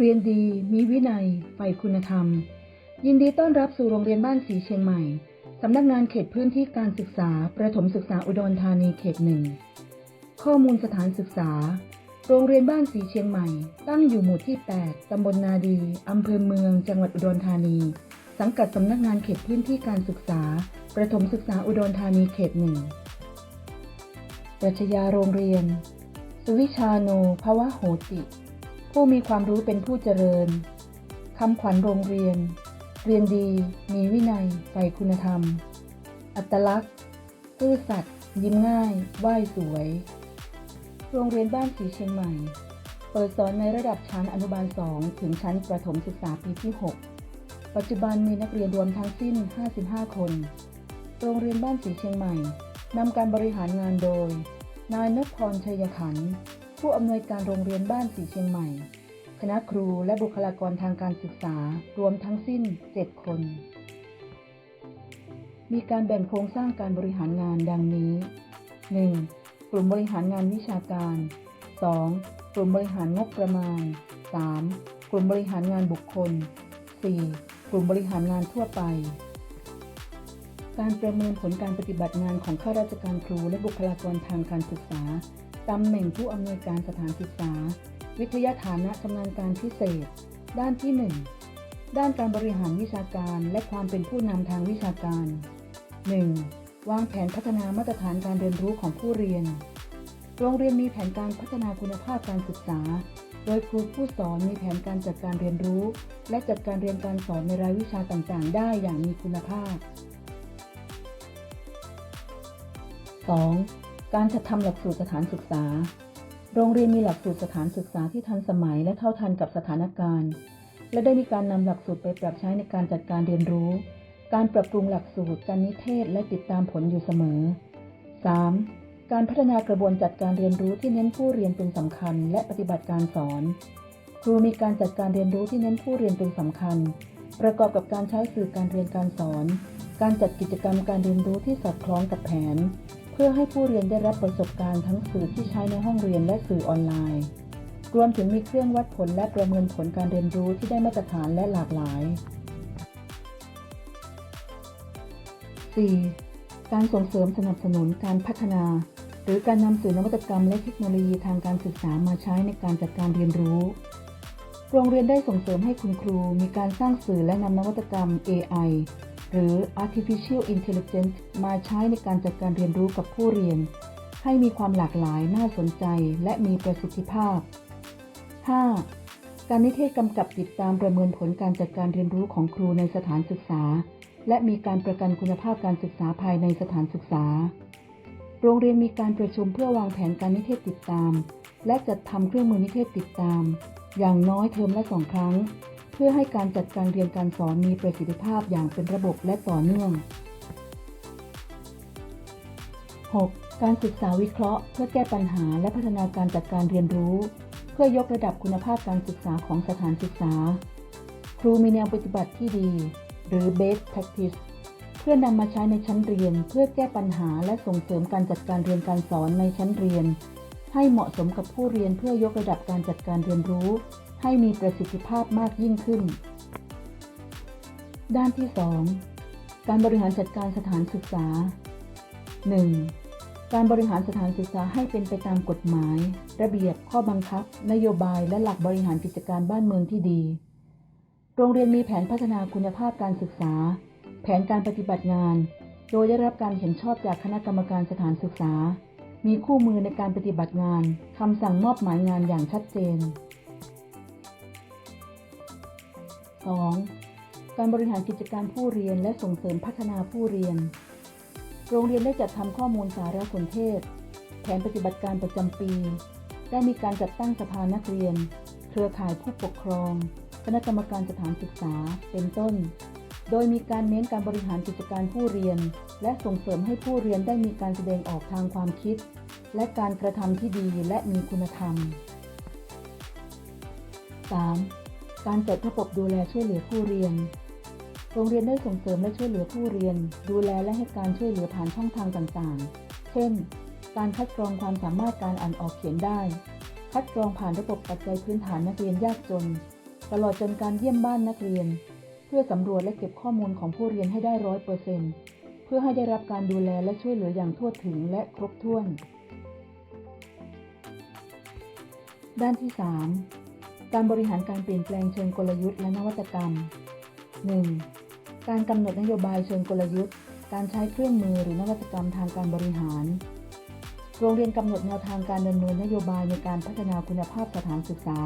เรียนดี มีวินัยใฝ่คุณธรรม ยินดีต้อนรับสู่โรงเรียนบ้านสีเชียงใหม่ สำนักงานเขตพื้นที่การศึกษา ประถมศึกษาอุดรธานีเขตหนึ่ง ข้อมูลสถานศึกษา โรงเรียนบ้านสีเชียงใหม่ ตั้งอยู่หมู่ที่ 8 ตำบลนาดี อำเภอเมือง จังหวัดอุดรธานี สังกัดสำนักงานเขตพื้นที่การศึกษา ประถมศึกษาอุดรธานีเขตหนึ่งปรัชญาโรงเรียน สุวิชาโนภวะโหติ ผู้มีความรู้เป็นผู้เจริญคำขวัญโรงเรียน เรียนดี มีวินัยใฝ่คุณธรรม อัตลักษณ์ซื่อสัตย์ยิ้มง่าย ไหว้สวย โรงเรียนบ้านสีเชียงใหม่ เปิดสอนในระดับชั้นอนุบาล 2 ถึงชั้นประถมศึกษาปีที่ 6 ปัจจุบันมีนักเรียนรวมทั้งสิ้น 55 คน โรงเรียนบ้านสีเชียงใหม่นำการบริหารงานโดย นายนพพรชัยขันธ์ ผู้อำนวยการโรงเรียนบ้านสีเชียงใหม่ คณะครูและบุคลากรทางการศึกษารวมทั้งสิ้น 7 คน มีการแบ่งโครงสร้างการบริหารงานดังนี้ 1. กลุ่มบริหารงานวิชาการ 2. กลุ่มบริหารงบประมาณ 3. กลุ่มบริหารงานบุคคล 4. กลุ่มบริหารงานทั่วไป การประเมินผลการปฏิบัติงานของข้าราชการครูและบุคลากรทางการศึกษา ตำแหน่งผู้อำนวยการสถานศึกษา วิทยาฐานะชำนาญการพิเศษ ด้านที่ 1 ด้านการบริหารวิชาการและความเป็นผู้นำทางวิชาการ 1. วางแผนพัฒนามาตรฐานการเรียนรู้ของผู้เรียน โรงเรียนมีแผนการพัฒนาคุณภาพการศึกษา โดยครูผู้สอนมีแผนการจัดการเรียนรู้ และจัดการเรียนการสอนในรายวิชาต่างๆ ได้อย่างมีคุณภาพ 2. การจัดทำหลักสูตรสถานศึกษา โรงเรียนมีหลักสูตรสถานศึกษาที่ทันสมัยและเท่าทันกับสถานการณ์ และได้มีการนำหลักสูตรไปปรับใช้ในการจัดการเรียนรู้ การปรับปรุงหลักสูตร การนิเทศ และติดตามผลอยู่เสมอ 3. การพัฒนากระบวนจัดการเรียนรู้ที่เน้นผู้เรียนเป็นสำคัญ และปฏิบัติการสอน ครูมีการจัดการเรียนรู้ที่เน้นผู้เรียนเป็นสำคัญ ประกอบกับการใช้สื่อการเรียนการสอน การจัดกิจกรรมการเรียนรู้ที่สอดคล้องกับแผน พื่อให้ผู้เรียนได้รับประสบการณ์ทั้งสื่อที่ใช้ในห้องเรียนและสื่อออนไลน์ รวมถึงมีเครื่องวัดผลและประเมินผลการเรียนรู้ที่ได้มาตรฐานและหลากหลาย 4. การส่งเสริมสนับสนุนการพัฒนา หรือการนำสื่อนวัตกรรมและเทคโนโลยีทางการศึกษามาใช้ในการจัดการเรียนรู้ โรงเรียนได้ส่งเสริมให้คุณครูมีการสร้างสื่อและนำนวัตกรรม AI หรือ Artificial Intelligence มาใช้ในการจัดการเรียนรู้กับผู้เรียน ให้มีความหลากหลายน่าสนใจและมีประสิทธิภาพ 5. การนิเทศกำกับติดตามประเมินผลการจัดการเรียนรู้ของครูในสถานศึกษา และมีการประกันคุณภาพการศึกษาภายในสถานศึกษา โรงเรียนมีการประชุมเพื่อวางแผนการนิเทศติดตาม และจัดทำเครื่องมือนิเทศติดตาม อย่างน้อยเทอมละสองครั้ง พื่อให้การจัดการเรียนการสอนมีประสิทธิภาพอย่างเป็นระบบและต่อเนื่อง 6. การศึกษาวิเคราะห์ เพื่อแก้ปัญหาและพัฒนาการจัดการเรียนรู้ เพื่อยกระดับคุณภาพการศึกษาของสถานศึกษา ครูมีแนวปฏิบัติที่ดี หรือ best practice เพื่อนำมาใช้ในชั้นเรียน เพื่อแก้ปัญหาและส่งเสริมการจัดการเรียนการสอนในชั้นเรียน ให้เหมาะสมกับผู้เรียนเพื่อยกระดับการจัดการเรียนรู้ ให้มีประสิทธิภาพมากยิ่งขึ้น ด้านที่ 2 การบริหารจัดการสถานศึกษา 1. การบริหารสถานศึกษาให้เป็นไปตามกฎหมาย ระเบียบ ข้อบังคับ นโยบายและหลักบริหารกิจการบ้านเมืองที่ดี โรงเรียนมีแผนพัฒนาคุณภาพการศึกษา แผนการปฏิบัติงาน โดยได้รับการเห็นชอบจากคณะกรรมการสถานศึกษา มีคู่มือในการปฏิบัติงาน คำสั่งมอบหมายงานอย่างชัดเจน 2. การบริหารกิจการผู้เรียนและส่งเสริมพัฒนาผู้เรียน โรงเรียนได้จัดทำข้อมูลสารสนเทศ แผนปฏิบัติการประจำปี ได้มีการจัดตั้งสภานักเรียน เครือข่ายผู้ปกครอง คณะกรรมการสถานศึกษา เป็นต้น โดยมีการเน้นการบริหารกิจการผู้เรียน และส่งเสริมให้ผู้เรียนได้มีการแสดงออกทางความคิด และการกระทำที่ดีและมีคุณธรรม 3. การจัดระบบดูแลช่วยเหลือผู้เรียน โรงเรียนได้ส่งเสริมและช่วยเหลือผู้เรียน ดูแลและให้การช่วยเหลือผ่านช่องทางต่างๆ เช่น การคัดกรองความสามารถการอ่านออกเขียนได้ คัดกรองผ่านระบบปัจจัยพื้นฐานนักเรียนยากจน ตลอดจนการเยี่ยมบ้านนักเรียน เพื่อสำรวจและเก็บข้อมูลของผู้เรียนให้ได้ร้อยเปอร์เซ็นต์เพื่อให้ได้รับการดูแลและช่วยเหลืออย่างทั่วถึงและครบถ้วน ด้านที่ 3 การบริหารการเปลี่ยนแปลงเชิงกลยุทธ์และนวัตกรรม 1. การกำหนดนโยบายเชิงกลยุทธ์ การใช้เครื่องมือหรือนวัตกรรมทางการบริหาร โรงเรียนกำหนดแนวทางการดำเนินนโยบายในการพัฒนาคุณภาพสถานศึกษา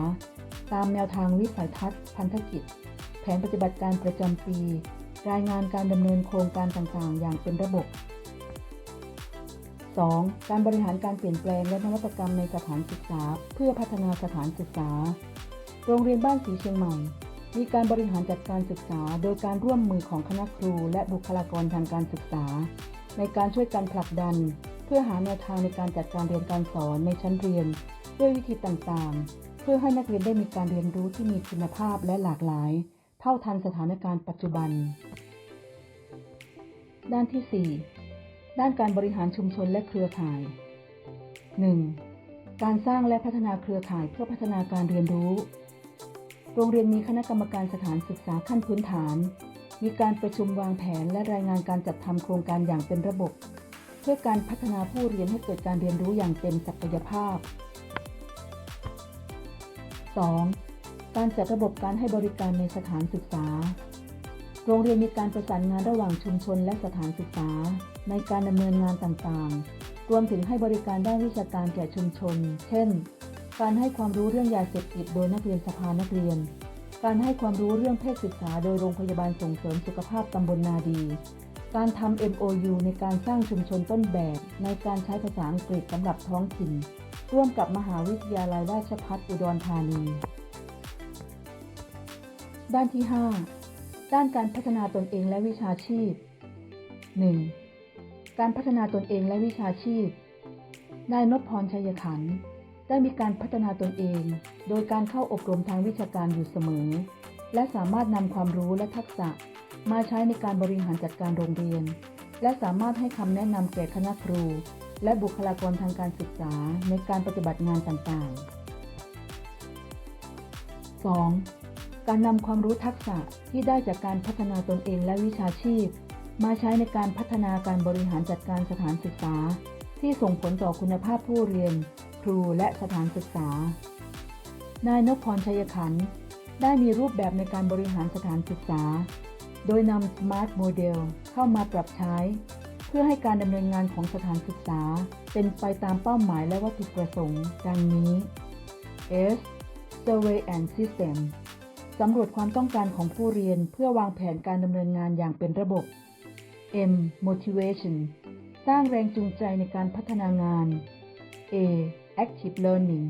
ตามแนวทางวิสัยทัศน์ พันธกิจ แผนปฏิบัติการประจำปี รายงานการดำเนินโครงการต่างๆ อย่างเป็นระบบ 2. การบริหารการเปลี่ยนแปลงและนวัตกรรมในสถานศึกษา เพื่อพัฒนาสถานศึกษา โรงเรียนบ้านสีเชียงใหม่ มีการบริหารจัดการศึกษา โดยการร่วมมือของคณะครูและบุคลากรทางการศึกษา ในการช่วยกันผลักดัน เพื่อหาแนวทางในการจัดการเรียนการสอนในชั้นเรียน ด้วยวิธีต่างๆ เพื่อให้นักเรียนได้มีการเรียนรู้ที่มีคุณภาพและหลากหลาย เท่าทันสถานการณ์ปัจจุบัน ด้านที่ 4 ด้านการบริหารชุมชนและเครือข่าย 1. การสร้างและพัฒนาเครือข่ายเพื่อพัฒนาการเรียนรู้ โรงเรียนมีคณะกรรมการสถานศึกษาขั้นพื้นฐาน มีการประชุมวางแผนและรายงานการจัดทำโครงการอย่างเป็นระบบ เพื่อการพัฒนาผู้เรียนให้เกิดการเรียนรู้อย่างเต็มศักยภาพ 2. การจัดระบบการให้บริการในสถานศึกษา โรงเรียนมีการประสานงานระหว่างชุมชนและสถานศึกษา ในการดำเนินงานต่างๆ รวมถึงให้บริการด้านวิชาการแก่ชุมชน เช่น การให้ความรู้เรื่องยาเสพติดโดยนักเรียนสภานักเรียน การให้ความรู้เรื่องเพศศึกษาโดยโรงพยาบาลส่งเสริมสุขภาพตำบลนาดี การทำ MOU ในการสร้างชุมชนต้นแบบ ในการใช้ภาษาอังกฤษสำหรับท้องถิ่น ร่วมกับมหาวิทยาลัยราชภัฏอุดรธานี ด้านที่ 5 ด้านการพัฒนาตนเองและวิชาชีพ 1. การพัฒนาตนเองและวิชาชีพ นายนพพรชัยขันธ์ ได้มีการพัฒนาตนเอง โดยการเข้าอบรมทางวิชาการอยู่เสมอ และสามารถนำความรู้และทักษะมาใช้ในการบริหารจัดการโรงเรียน และสามารถให้คำแนะนำแก่คณะครู และบุคลากรทางการศึกษาในการปฏิบัติงานต่างๆ 2. การนำความรู้ทักษะที่ได้จากการพัฒนาตนเองและวิชาชีพ มาใช้ในการพัฒนาการบริหารจัดการสถานศึกษา ที่ส่งผลต่อคุณภาพผู้เรียน ครูและสถานศึกษา นายนพพรชัยขันธ์ได้มีรูปแบบในการบริหารสถานศึกษา โดยนำ Smart Model เข้ามาปรับใช้ เพื่อให้การดำเนินงานของสถานศึกษา เป็นไปตามเป้าหมายและวัตถุประสงค์ ดังนี้ S Survey and System สำรวจความต้องการของผู้เรียนเพื่อวางแผนการดำเนินงานอย่างเป็นระบบ M motivation สร้างแรงจูงใจในการพัฒนางาน A active learning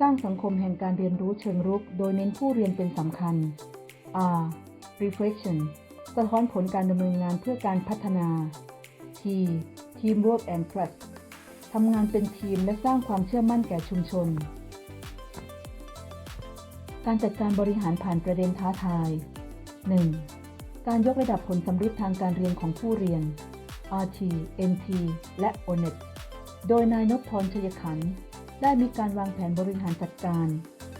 สร้างสังคมแห่งการเรียนรู้เชิงรุก โดยเน้นผู้เรียนเป็นสำคัญ R reflection สะท้อนผลการดำเนินงานเพื่อการพัฒนา T teamwork and trust ทำงานเป็นทีมและสร้างความเชื่อมั่นแก่ชุมชน การจัดการบริหารผ่านประเด็นท้าทาย 1. การยกระดับผลสำเร็จทางการเรียนของผู้เรียน RT NT และ ONET โดยนายนพพรชัยขันธ์ ได้มีการวางแผนบริหารจัดการ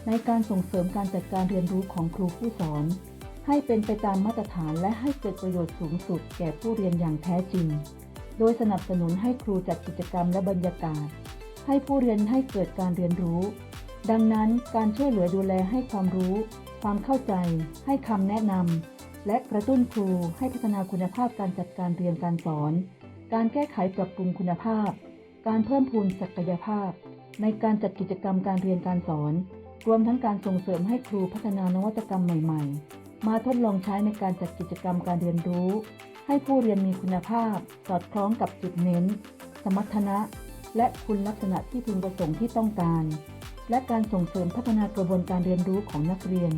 ในการส่งเสริมการจัดการเรียนรู้ของครูผู้สอน ให้เป็นไปตามมาตรฐานและให้เกิดประโยชน์สูงสุดแก่ผู้เรียนอย่างแท้จริง โดยสนับสนุนให้ครูจัดกิจกรรมและบรรยากาศ ให้ผู้เรียนให้เกิดการเรียนรู้ ดังนั้นการช่วยเหลือดูแลให้ความรู้ ความเข้าใจ ให้คำแนะนำและกระตุ้นครูให้พัฒนาคุณภาพการจัดการเรียนการสอน การแก้ไขปรับปรุงคุณภาพ การเพิ่มพูนศักยภาพ ในการจัดกิจกรรมการเรียนการสอน รวมทั้งการส่งเสริมให้ครูพัฒนานวัตกรรมใหม่ ๆ มาทดลองใช้ในการจัดกิจกรรมการเรียนรู้ ให้ผู้เรียนมีคุณภาพ สอดคล้องกับจุดเน้น สมรรถนะ และคุณลักษณะที่พึงประสงค์ที่ต้องการ และการส่งเสริมพัฒนากระบวนการเรียนรู้ของนักเรียน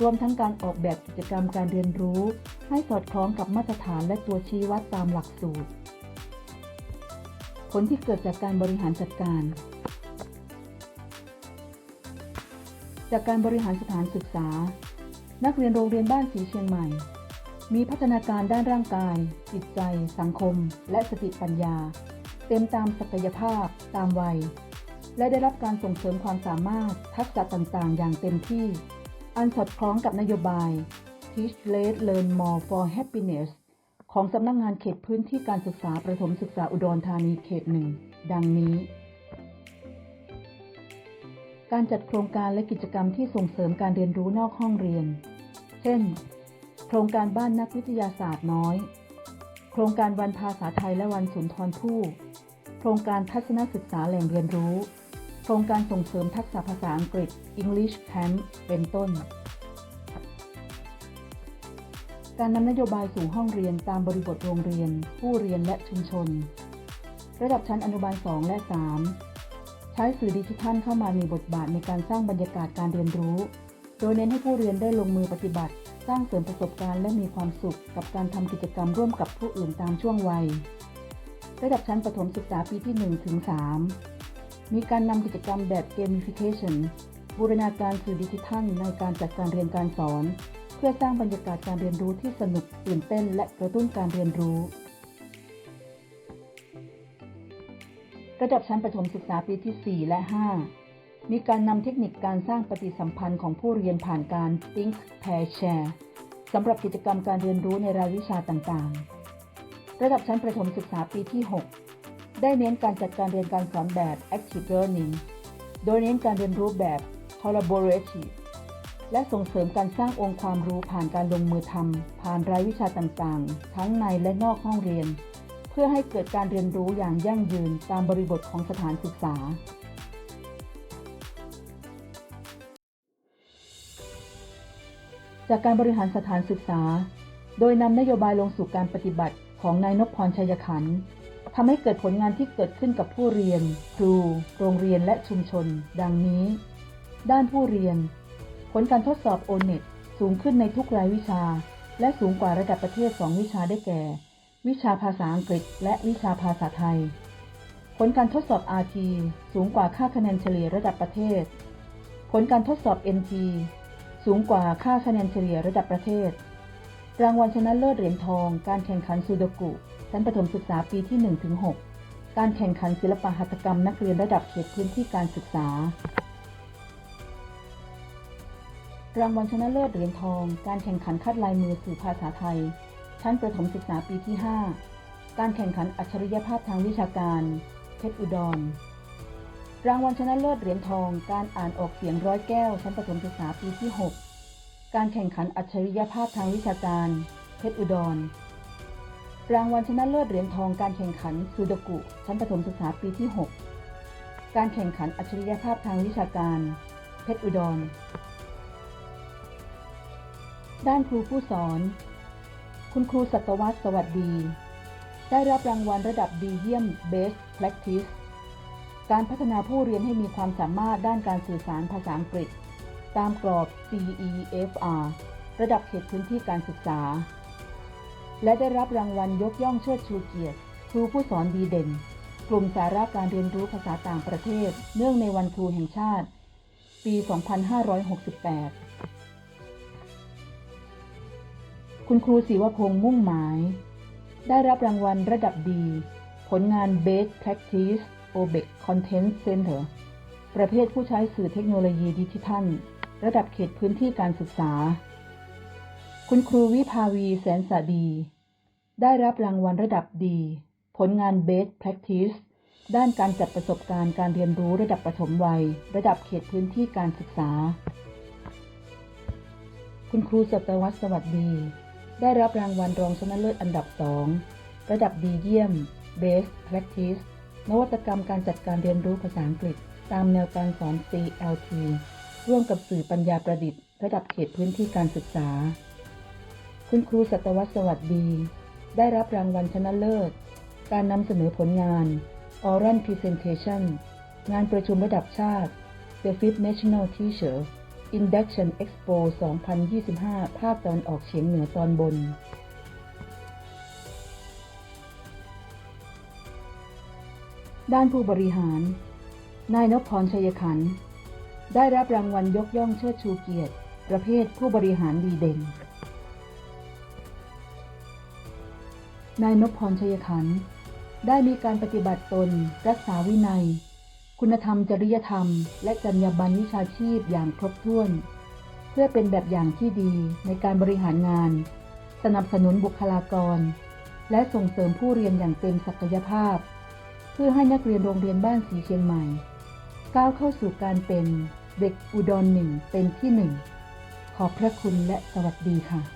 รวมทั้งการออกแบบกิจกรรมการเรียนรู้ ให้สอดคล้องกับมาตรฐานและตัวชี้วัดตามหลักสูตร ผลที่เกิดจากการบริหารจัดการ จากการบริหารสถานศึกษา นักเรียนโรงเรียนบ้านสีเชียงใหม่ มีพัฒนาการด้านร่างกาย จิตใจ สังคม และสติปัญญา เต็มตามศักยภาพ ตามวัย และได้รับการส่งเสริมความสามารถทักษะต่างๆ อย่างเต็มที่ อันสอดคล้องกับนโยบาย Teach Less Learn More for Happiness ของสำนักงงานเขตพื้นที่การศึกษาประถมศึกษาอุดรธานีเขตหนึ่งดังนี้ การจัดโครงการและกิจกรรมที่ส่งเสริมการเรียนรู้นอกห้องเรียน เช่น โครงการบ้านนักวิทยาศาสตร์น้อย โครงการวันภาษาไทยและวันสุนทรภู่ โครงการทัศนศึกษาแหล่งเรียนรู้ โครงการส่งเสริมทักษะภาษาอังกฤษ English Camp เป็นต้น การนำนโยบายสู่ห้องเรียนตามบริบทโรงเรียน ผู้เรียนและชุมชน ระดับชั้นอนุบาล 2 และ 3 ใช้สื่อดิจิทัลเข้ามามีบทบาทในการสร้างบรรยากาศการเรียนรู้ โดยเน้นให้ผู้เรียนได้ลงมือปฏิบัติ สร้างเสริมประสบการณ์และมีความสุข กับการทำกิจกรรมร่วมกับผู้อื่นตามช่วงวัย ระดับชั้นประถมศึกษาปีที่1ถึง3มีการนำกิจกรรมแบบ gamification บูรณาการสื่อดิจิทัลในการจัดการเรียนการสอน เพื่อสร้างบรรยากาศการเรียนรู้ที่สนุกตื่นเต้น และกระตุ้นการเรียนรู้ ระดับชั้นประถมศึกษาปีที่ 4 และ 5 มีการนำเทคนิคการสร้างปฏิสัมพันธ์ของผู้เรียนผ่านการ Think Pair Share สำหรับกิจกรรมการเรียนรู้ในรายวิชาต่างๆ ระดับชั้นประถมศึกษาปีที่ 6 ได้เน้นการจัดการเรียนการสอนแบบ Active Learning โดยเน้นการเรียนรู้แบบ Collaborative และส่งเสริมการสร้างองค์ความรู้ผ่านการลงมือทำผ่านรายวิชาต่างๆ ทั้งในและนอกห้องเรียน พื่อให้เกิดการเรียนรู้อย่างยั่งยืนตามบริบทของสถานศึกษา จากการบริหารสถานศึกษา โดยนำนโยบายลงสู่การปฏิบัติของนายนพพรชัยขันธ์ทำให้เกิดผลงานที่เกิดขึ้นกับผู้เรียน ครู โรงเรียนและชุมชน ดังนี้ ด้านผู้เรียน ผลการทดสอบ o n e t สูงขึ้นในทุกรายวิชา และสูงกว่าระดับประเทศ 2 วิชาได้แก่ วิชาภาษาอังกฤษ และวิชาภาษาไทย ผลการทดสอบ RT สูงกว่าค่าคะแนนเฉลี่ยระดับประเทศ ผลการทดสอบ NT สูงกว่าค่าคะแนนเฉลี่ยระดับประเทศ รางวัลชนะเลิศเหรียญทอง การแข่งขันซูดกุชั้นประถมศึกษาปีที่ 1-6 การแข่งขันศิลปหัตถกรรมนักเรียนระดับเขตพื้นที่การศึกษา รางวัลชนะเลิศเหรียญทอง การแข่งขันคัดลายมือสื่อภาษาไทย ชั้นประถมศึกษาปีที่ 5 การแข่งขันอัจฉริยภาพทางวิชาการ เพชรอุดร รางวัลชนะเลิศเหรียญทอง การอ่านออกเสียงร้อยแก้ว ชั้นประถมศึกษาปีที่ 6 การแข่งขันอัจฉริยภาพทางวิชาการ เพชรอุดร รางวัลชนะเลิศเหรียญทองการแข่งขันซูดกุ ชั้นประถมศึกษาปีที่ 6 การแข่งขันอัจฉริยภาพทางวิชาการ เพชรอุดร ด้านครูผู้สอน คุณครูสัตวัตสวัสดี ได้รับรางวัลระดับดีเยี่ยม Best Practice การพัฒนาผู้เรียนให้มีความสามารถด้านการสื่อสารภาษาอังกฤษ ตามกรอบ CEFR ระดับเขตพื้นที่การศึกษา และได้รับรางวัลยกย่องเชิดชูเกียรติครูผู้สอนดีเด่น กลุ่มสาระการเรียนรู้ภาษาต่างประเทศ เนื่องในวันครูแห่งชาติ ปี 2568 คุณครูศิวพงษ์มุ่งหมาย ได้รับรางวัลระดับดี ผลงาน Best Practice OBEC Content Center ประเภทผู้ใช้สื่อเทคโนโลยีดิจิทัล ระดับเขตพื้นที่การศึกษา คุณครูวิภาวีแสนสดี ได้รับรางวัลระดับดี ผลงาน Best Practice ด้านการจัดประสบการณ์การเรียนรู้ระดับประถมวัย ระดับเขตพื้นที่การศึกษา คุณครูสัตวัตสวัสดี ได้รับรางวัลรองชนะเลิศอันดับ 2 ระดับดีเยี่ยม Best Practice นวัตกรรมการจัดการเรียนรู้ภาษาอังกฤษ ตามแนวการสอน CLT ร่วมกับสื่อปัญญาประดิษฐ์ ระดับเขตพื้นที่การศึกษา คุณครูสัตวัตสวัสดี ได้รับรางวัลชนะเลิศ การนำเสนอผลงาน Oral Presentation งานประชุมระดับชาติ The Fifth National Teacher Induction Expo 2025 ภาคตะวันออกเฉียงเหนือตอนบน ด้านผู้บริหาร นายนพพรชัยขัน ได้รับรางวัลยกย่องเชิดชูเกียรติ ประเภทผู้บริหารดีเด่น นายนพพรชัยขัน ได้มีการปฏิบัติตน รักษาวินัย คุณธรรมจริยธรรม และจรรยาบรรณวิชาชีพอย่างครบถ้วนผพื่อเป็นแบบอย่างที่ดีในการบริหารงาน สนับสนุนบุคลากร และส่งเสริมผู้เรียนอย่างเต็มศักยภาพ เพื่อให้นักเรียนโรงเรียนบ้านสีเชียงใหม่ ก้าวเข้าสู่การเป็นเด็กอุดรหนึ่งเป็นที่หนึ่งขอบพระคุณและสวัสดีค่ะ